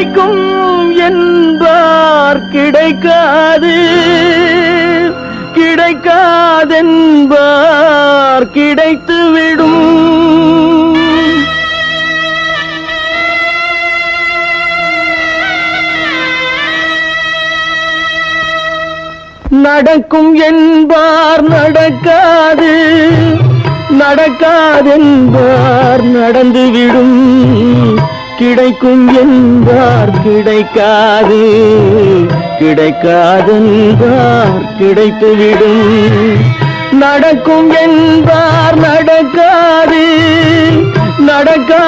கிடைக்கும் என்பார் கிடைக்காது. கிடைக்காதென்பார் கிடைத்துவிடும். நடக்கும் என்பார் நடக்காது. நடக்காதென்பார் நடந்துவிடும். கிடைக்கும் என்பார் கிடைக்காது. கிடைக்காதென்றார் கிடைத்துவிடும். நடக்கும் என்பார் நடக்காது. நடக்காதென்பார்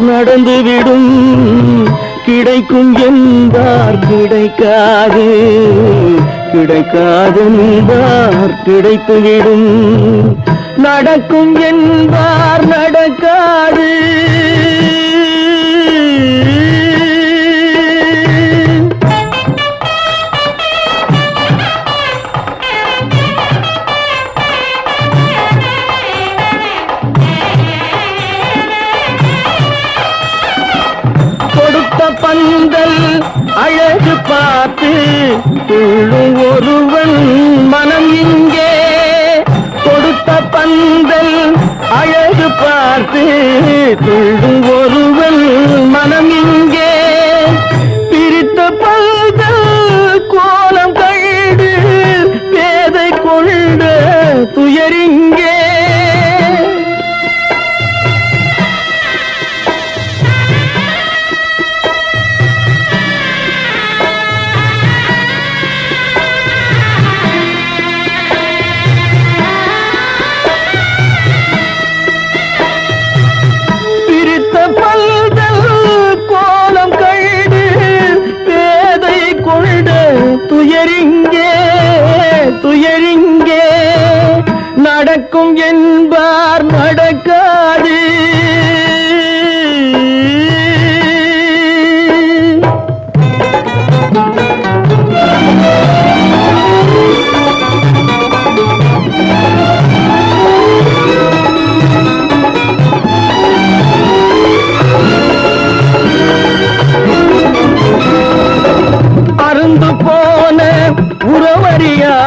நடந்துவிடும். கிடைக்கும் என்பார் கிடைக்காது. கிடைக்காதென்பார் கிடைத்துவிடும். நடக்கும் என்பார் நடக்காது. பார்த்து துள்ளும் ஒருவன் மனம் இங்கே. கொடுத்த பந்தல் அழகு பார்த்து துள்ளும் ஒருவன் மனம் இங்கே.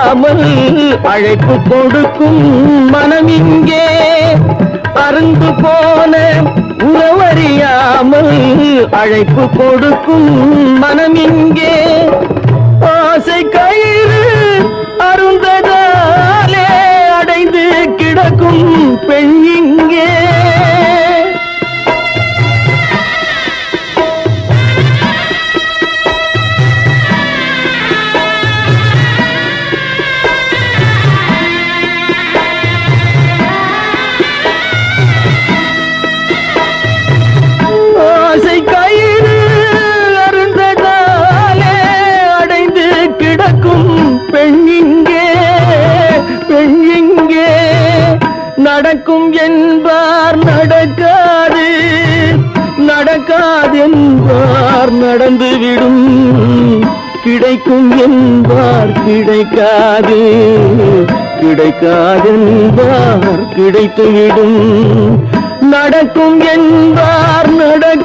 உறவறியாமல் அழைப்பு கொடுக்கும் மனம் இங்கே அருந்து போன உறவறியாமல் அழைப்பு கொடுக்கும் மனம் இங்கே. ஆசை கயிறு அருந்ததாலே அடைந்து கிடக்கும் பெண் ஆசை கயிறு அருந்ததாலே அடைந்து கிடக்கும் பெண் இங்கே பெண் இங்கே. நடக்கும் என்பார் நடக்காது நடக்காது என்பார் நடந்துவிடும் கிடைக்கும் என்பார் கிடைக்காது கிடைக்காதென்பார் கிடைத்துவிடும் நடக்கும் என்பார் நடக்க